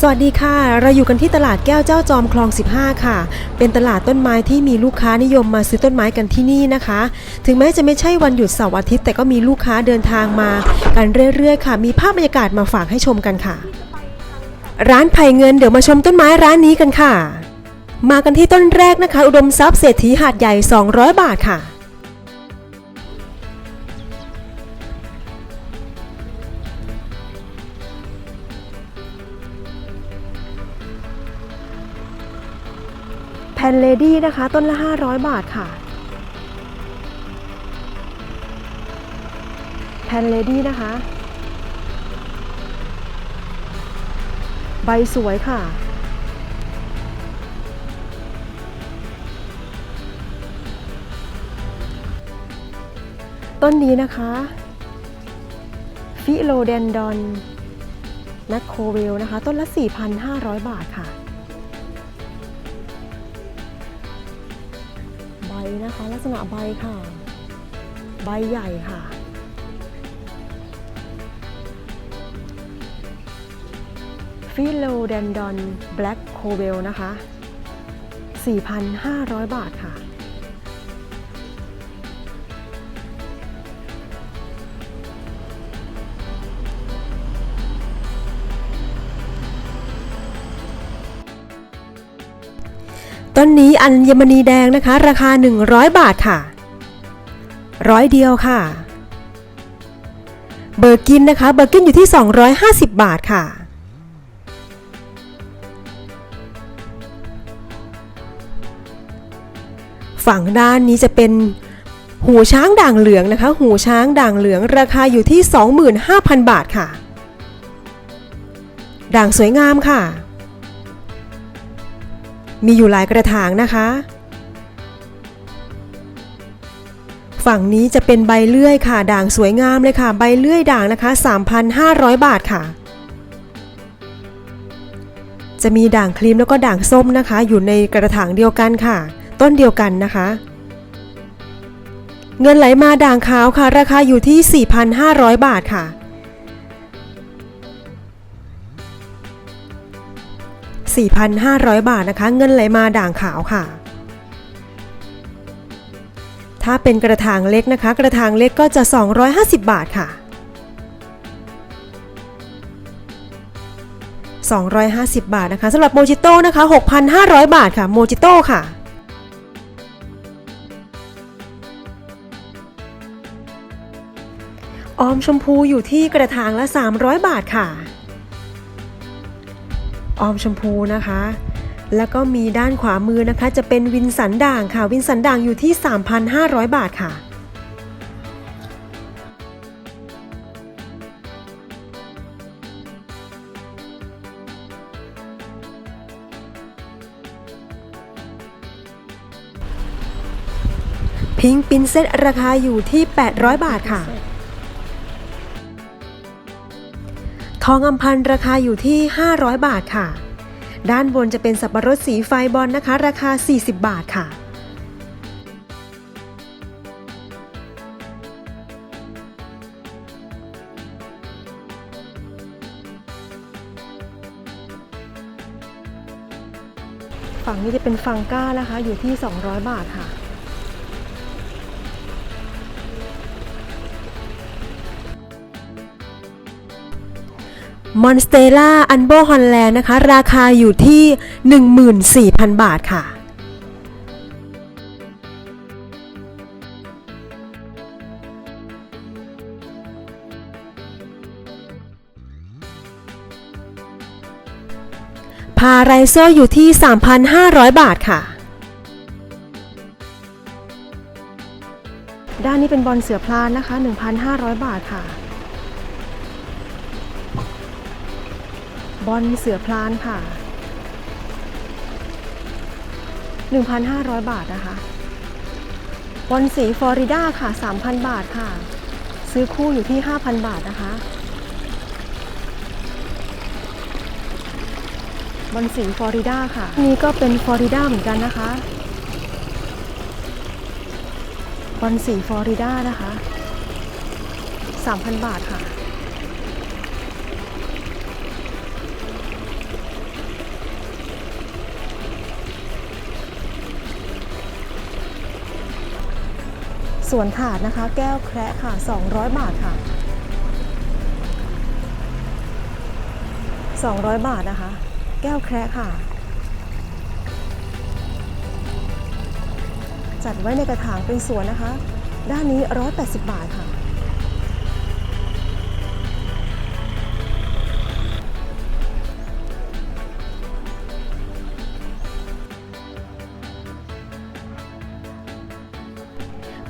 สวัสดีค่ะ เราอยู่กันที่ตลาดแก้วเจ้าจอมคลอง 15 ค่ะ เป็นตลาดต้นไม้ที่มีลูกค้านิยมมาซื้อต้นไม้กันที่นี่นะคะ ถึงแม้จะไม่ใช่วันหยุดเสาร์อาทิตย์แต่ก็มีลูกค้าเดินทางมา กันเรื่อยๆค่ะ มีภาพบรรยากาศมาฝากให้ชมกันค่ะ ร้านไผ่เงินเดี๋ยวมาชมต้นไม้ร้านนี้กันค่ะ มากันที่ต้นแรกนะคะ อุดมทรัพย์เศรษฐีหาดใหญ่ 200 บาทค่ะ พนเลดี้นะคะ ต้นละ 500 บาทค่ะแพนเลดี้นะคะ ใบสวยค่ะ ต้นนี้นะคะ ฟิโลเดนดอนนัทโคเวลนะคะ ต้นละ 4,500 บาทค่ะ นะคะ ลักษณะใบค่ะ ใบใหญ่ค่ะ ฟิโลเดนดอนแบล็กโคเวลนะคะ 4,500 บาทค่ะ อัญมณีแดงนะคะ ราคา 100 บาทค่ะ ร้อยเดียวค่ะ เบอร์กินนะคะ เบอร์กินอยู่ที่ 250 บาทค่ะ ฝั่งด้านนี้จะเป็นหูช้างด่างเหลืองนะคะ หูช้างด่างเหลืองราคาอยู่ที่ 25,000 บาทค่ะ ด่างสวยงามค่ะ มีอยู่หลายกระถางนะคะ ฝั่งนี้จะเป็นใบเลื่อยค่ะ ด่างสวยงามเลยค่ะ ใบเลื่อยด่างนะคะ 3,500 บาทค่ะ จะมีด่างครีมแล้วก็ด่างส้มนะคะ อยู่ในกระถางเดียวกันค่ะ ต้นเดียวกันนะคะ เงินไหลมาด่างขาวค่ะ ราคาอยู่ที่ 4,500 บาทค่ะ 4,500 บาทนะคะ เงินไหลมาด่างขาวค่ะ ถ้าเป็นกระถางเล็กนะคะ กระถางเล็กก็จะ 250 บาทค่ะ 250 บาทนะคะสำหรับโมจิโต้นะคะ 6,500 บาทค่ะโมจิโต้ค่ะออมชมพูอยู่ที่กระถางละ 300 บาทค่ะ ออมชมพูนะคะ แล้วก็มีด้านขวามือนะคะ จะเป็นวินสันด่างค่ะ วินสันด่างอยู่ที่ 3,500 บาทค่ะพิงปินเซตราคาอยู่ที่ 800 บาทค่ะ ทองอำพันราคาอยู่ที่ 500 บาทค่ะ ด้านบนจะเป็นสับปะรดสีไฟบอลนะคะ ราคา 40 บาทค่ะ ฝั่งนี้จะเป็นฟังก้านะคะ อยู่ที่ 200 บาทค่ะ มอนสเตล่าอันโบฮอลแลนด์นะคะ ราคาอยู่ที่ 14,000 บาทค่ะ พาไรโซอยู่ที่ 3,500 บาทค่ะ ด้านนี้เป็นบอลเสือพลานนะคะ 1,500 บาทค่ะ บอลเสือพลานค่ะ 1,500 บาทนะคะ บอลสีฟลอริดาค่ะ 3,000 บาทค่ะ ซื้อคู่อยู่ที่ 5,000 บาทนะคะ บอลสีฟลอริดาค่ะ นี่ก็เป็นฟลอริดาเหมือนกันนะคะ บอลสีฟลอริดานะคะ 3,000 บาทค่ะ สวนถาดนะคะ แก้วแคระค่ะ 200 บาทค่ะ 200 บาทนะคะ แก้วแคระค่ะ จัดไว้ในกระถางเป็นสวนนะคะ ด้านนี้ 180 บาทค่ะ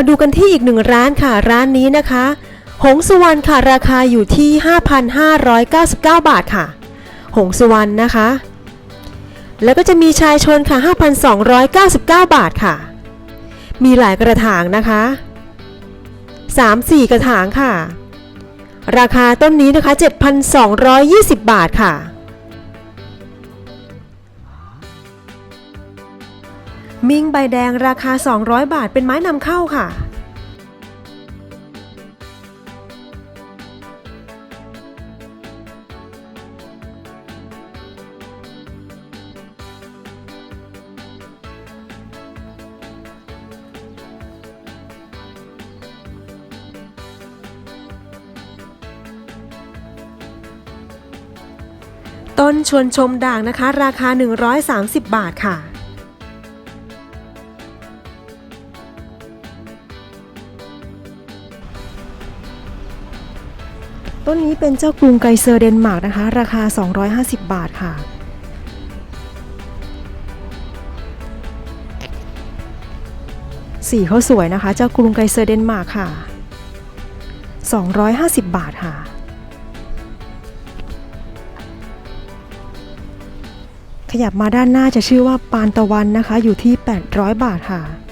มาดูกันที่อีกหนึ่งร้านค่ะร้านนี้นะคะ หงสุวรรณค่ะราคาอยู่ที่ 5,599 บาทค่ะ หงสุวรรณนะคะ แล้วก็จะมีชายชนค่ะ 5,299 บาทค่ะ มีหลายกระถางนะคะ 3-4 กระถางค่ะ ราคาต้นนี้นะคะ 7,220 บาทค่ะ มิงใบแดงราคา 200 บาทเป็นไม้นำเข้าค่ะ ต้นชวนชมด่างนะคะ ราคา 130 บาทค่ะ ต้นนี้เป็นเจ้ากรุงไกเซอร์เดนมาร์กนะคะ ราคา 250 บาทค่ะ สีเขาสวยนะคะ เจ้ากรุงไกเซอร์เดนมาร์กค่ะ 250 บาทค่ะ ขยับมาด้านหน้าจะชื่อว่าปานตะวันนะคะ อยู่ที่ 800 บาทค่ะ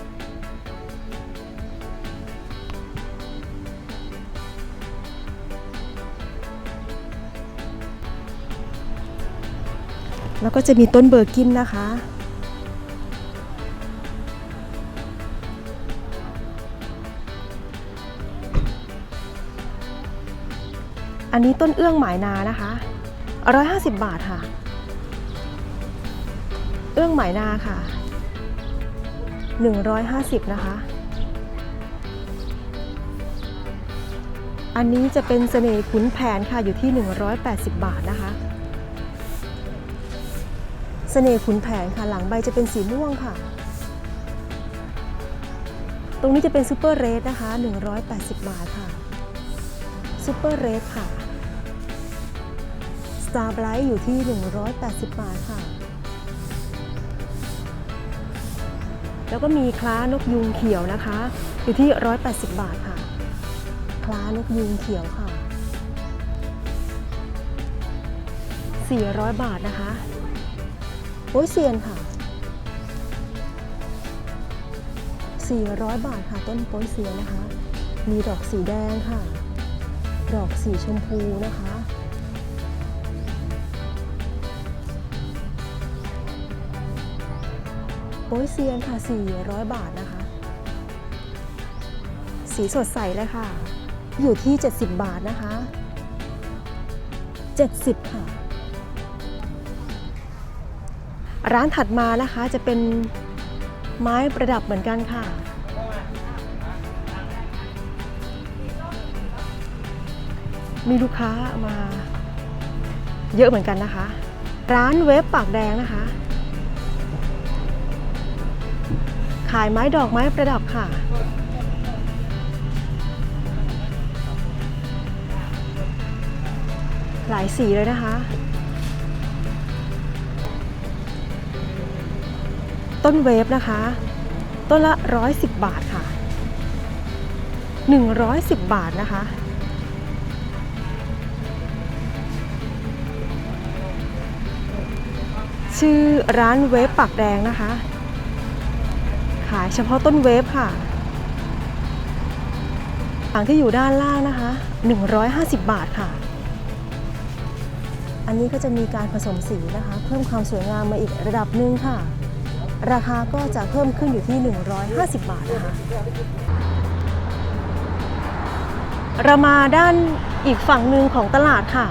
แล้วก็จะมีต้นเบอร์กินนะคะ อันนี้ต้นเอื้องหมายนานะคะ150บาทค่ะ เอื้องหมายนาค่ะ150นะคะ อันนี้จะเป็นเสน่ห์ขุนแผนค่ะอยู่ที่ 180 บาทนะคะ สน่ห์ขุนแผนค่ะหลังใบจะเป็นสีม่วงค่ะ ตรงนี้จะเป็นซูเปอร์เรสนะคะ 180 บาทค่ะซูเปอร์เรสค่ะสตาร์ไบรท์อยู่ที่ 180 บาทค่ะ แล้วก็มีคล้านกยูงเขียวนะคะ อยู่ที่ 180 บาทค่ะ คล้านกยูงเขียวค่ะ 400 บาทนะคะ อ้ยเซียนค่ะ 400 บาทค่ะต้นโป้ยเซียนนะคะ มีดอกสีแดงค่ะ ดอกสีชมพูนะคะ โป้ยเซียนค่ะ 400 บาทนะคะ สีสดใสเลยค่ะ อยู่ที่ 70 บาทนะคะ 70 ค่ะ ร้านถัดมานะคะจะเป็นไม้ประดับเหมือนกันค่ะ มีลูกค้ามา เยอะเหมือนกันนะคะ ร้านเว็บปากแดงนะคะ ขายไม้ดอกไม้ประดับค่ะหลายสีเลยนะคะ ต้นเวฟนะคะ ต้นละ 110 บาทค่ะ 110 บาทนะคะ ชื่อร้านเวฟปากแดงนะคะ ขายเฉพาะต้นเวฟค่ะถังที่อยู่ด้านล่างนะคะ 150 บาทค่ะ อันนี้ก็จะมีการผสมสีนะคะ เพิ่มความสวยงามมาอีกระดับหนึ่งค่ะ ราคาก็จะเพิ่มขึ้นอยู่ที่ 150 บาทนะคะเรามาด้านอีกฝั่งหนึ่งของตลาดค่ะ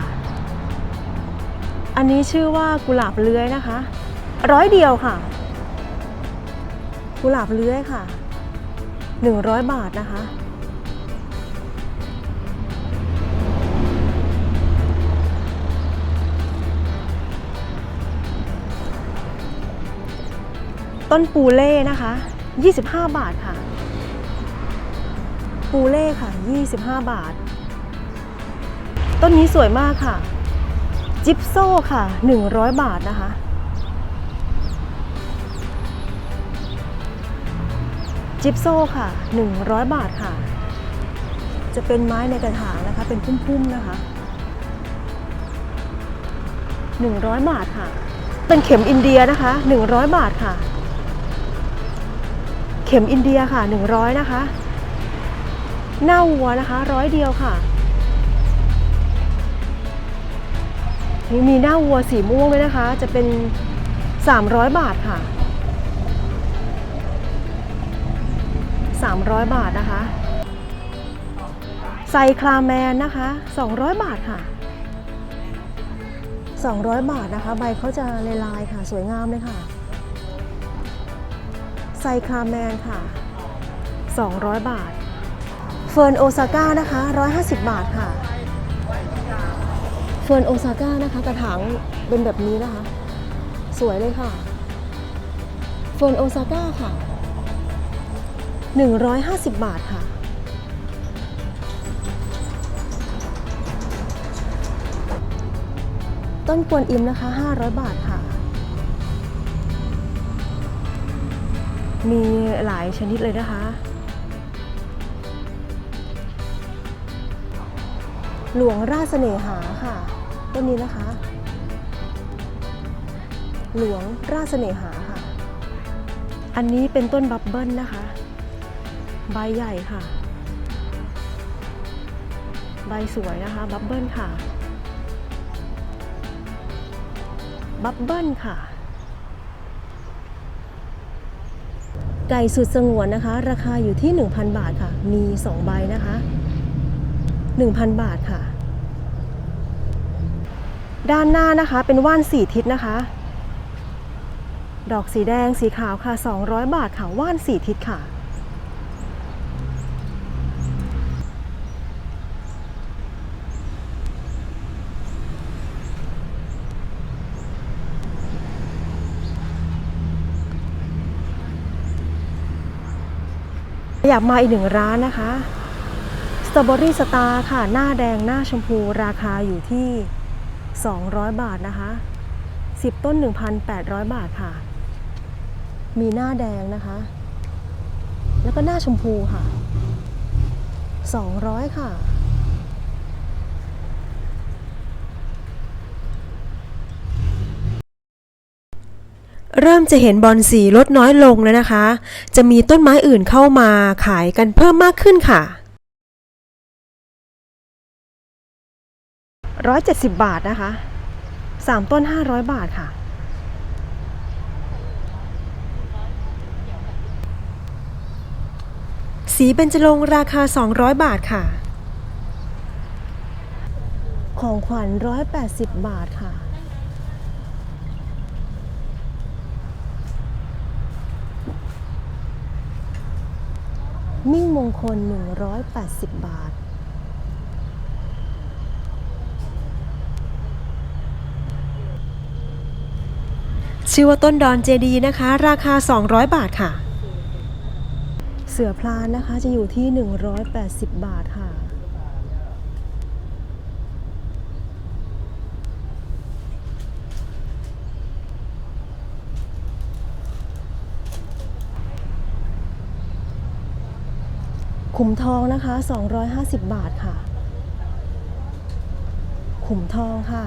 อันนี้ชื่อว่ากุหลาบเลื้อยนะคะ ร้อยเดียวค่ะ กุหลาบเลื้อยค่ะ 100 บาทนะคะ ต้นปูเล่นะคะ 25 บาทค่ะ ปูเล่ค่ะ 25 บาท ต้นนี้สวยมากค่ะ จิปโซ่ค่ะ 100 บาทนะคะ จิปโซ่ค่ะ 100 บาทค่ะ จะเป็นไม้ในกระถางนะคะ เป็นพุ่มๆนะคะ 100 บาทค่ะเป็นเข็มอินเดียนะคะ 100 บาทค่ะ เข็มอินเดียค่ะ 100 นะคะ หน้าวัวนะคะร้อยเดียวค่ะนี่มีหน้าวัวสีม่วงด้วยนะคะ จะเป็น 300 บาทค่ะ 300 บาทนะคะไซคลาแมนนะคะ 200 บาทค่ะ 200 บาทนะคะ ใบเขาจะลายๆค่ะ สวยงามเลยค่ะ ไซคลาแมนค่ะ 200 บาท เฟิร์นโอซาก้านะคะ 150 บาทค่ะ เฟิร์นโอซาก้านะคะ กระถางเป็นแบบนี้นะคะ สวยเลยค่ะ เฟิร์นโอซาก้าค่ะ 150 บาทค่ะต้นกวนอิมนะคะ 500 บาทค่ะ มีหลายชนิดเลยนะคะ หลวงราชเสน่หาค่ะต้นนี้นะคะ หลวงราชเสน่หาค่ะ อันนี้เป็นต้นบับเบิ้ลนะคะ ใบใหญ่ค่ะ ใบสวยนะคะ บับเบิ้ลค่ะ บับเบิ้ลค่ะ ไก่สุดสงวนนะคะ ราคาอยู่ที่ 1,000 บาทค่ะ มี 2 ใบนะคะ 1,000 บาทค่ะ ด้านหน้านะคะเป็นว่านสี่ทิศนะคะ ดอกสีแดงสีขาวค่ะ 200 บาทค่ะ ว่านสี่ทิศค่ะ อยากมาอีกหนึ่งร้านนะคะสตรอเบอรี่สตาร์ค่ะ หน้าแดงหน้าชมพูราคาอยู่ที่ 200 บาทนะคะ 10 ต้น 1,800 บาทค่ะ มีหน้าแดงนะคะ แล้วก็หน้าชมพูค่ะ 200 ค่ะ เริ่มจะเห็นบอลสีลดน้อยลงแล้วนะคะ จะมีต้นไม้อื่นเข้ามาขายกันเพิ่มมากขึ้นค่ะ 170 บาทนะคะ 3 ต้น 500 บาทค่ะ สีเบญจรงค์ราคา 200 บาทค่ะ ของขวัญ180 บาทค่ะ มิ่งมงคล 180 บาท ชื่อว่าต้นดอนเจดีนะคะ ราคา 200 บาทค่ะ เสือพลานนะคะจะอยู่ที่ 180 บาทค่ะ ขุมทองนะคะ 250 บาทค่ะ ขุมทองค่ะ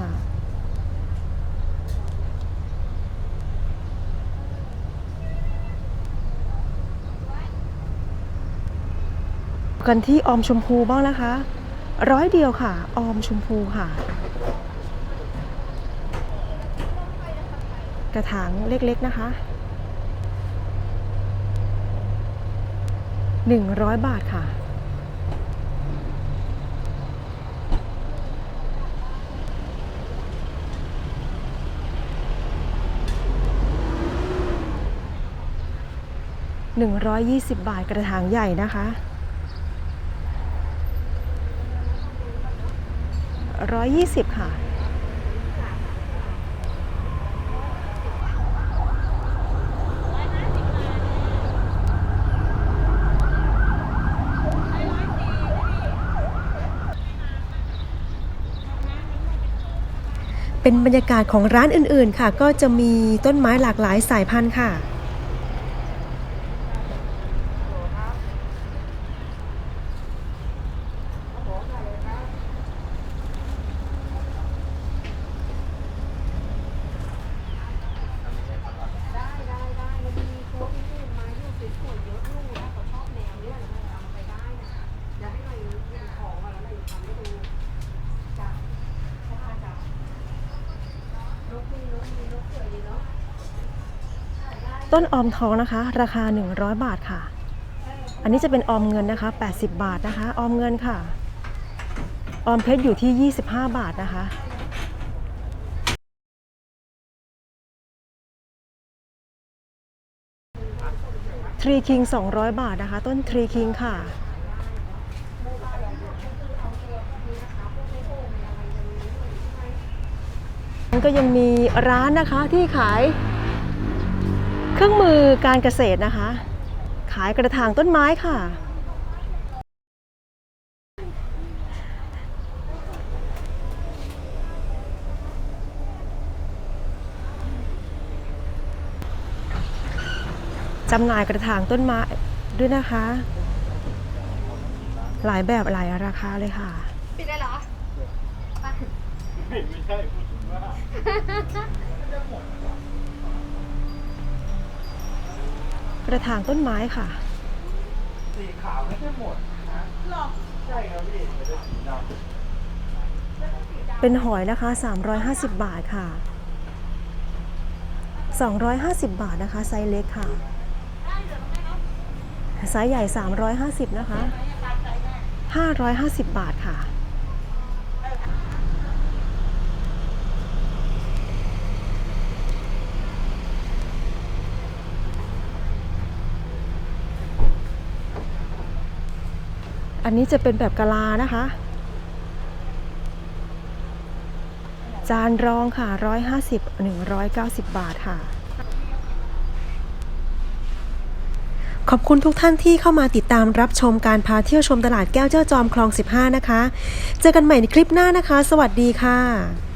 กันที่ออมชมพูบ้างนะคะ ร้อยเดียวค่ะ ออมชมพูค่ะ กระถางเล็กๆนะคะ 100 บาทค่ะ1 120 บาทกระถางใหญ่นะคะ 120 ค่ะ เป็นบรรยากาศของร้านอื่นๆค่ะ ก็จะมีต้นไม้หลากหลายสายพันธุ์ค่ะ ได้ได้ได้มันมีโค้ดที่นี่ไม้ลูกสวยๆเยอะลูกนะเขาชอบแนวเนี้ยเราเอาไปได้นะเดี๋ยวให้หน่อยเรียนของมาแล้วเราทำให้ดูจ้ะพ่อจ้ะนกมีนกมีนกสวยดีเนาะ ต้นออมทองนะคะ ราคา 100 บาทค่ะ อันนี้จะเป็นออมเงินนะคะ 80 บาทนะคะ ออมเงินค่ะ ออมเพชรอยู่ที่ 25 บาทนะคะทรีคิง200 บาทนะคะ ต้นทรีคิงค่ะ ก็ยังมีร้านนะคะที่ขาย เครื่องมือการเกษตรนะคะ ขายกระถางต้นไม้ค่ะ จำหน่ายกระถางต้นไม้ด้วยนะคะ หลายแบบหลายราคาเลยค่ะปิดได้เหรอ กระถางต้นไม้ค่ะ สีขาวไม่ใช่หมดนะหรอใช่ครับพี่ไม่ได้สีดำเป็นหอยนะคะ 350 บาทค่ะ 250 บาทนะคะ ไซส์เล็กค่ะ ไซส์ใหญ่ 350 นะคะ 550 บาทค่ะ อันนี้จะเป็นแบบกะลานะคะ จานรองค่ะ 150 190 บาทค่ะ ขอบคุณทุกท่านที่เข้ามาติดตามรับชมการพาเที่ยวชมตลาดแก้วเจ้าจอมคลอง 15 นะคะ เจอกันใหม่ในคลิปหน้านะคะ สวัสดีค่ะ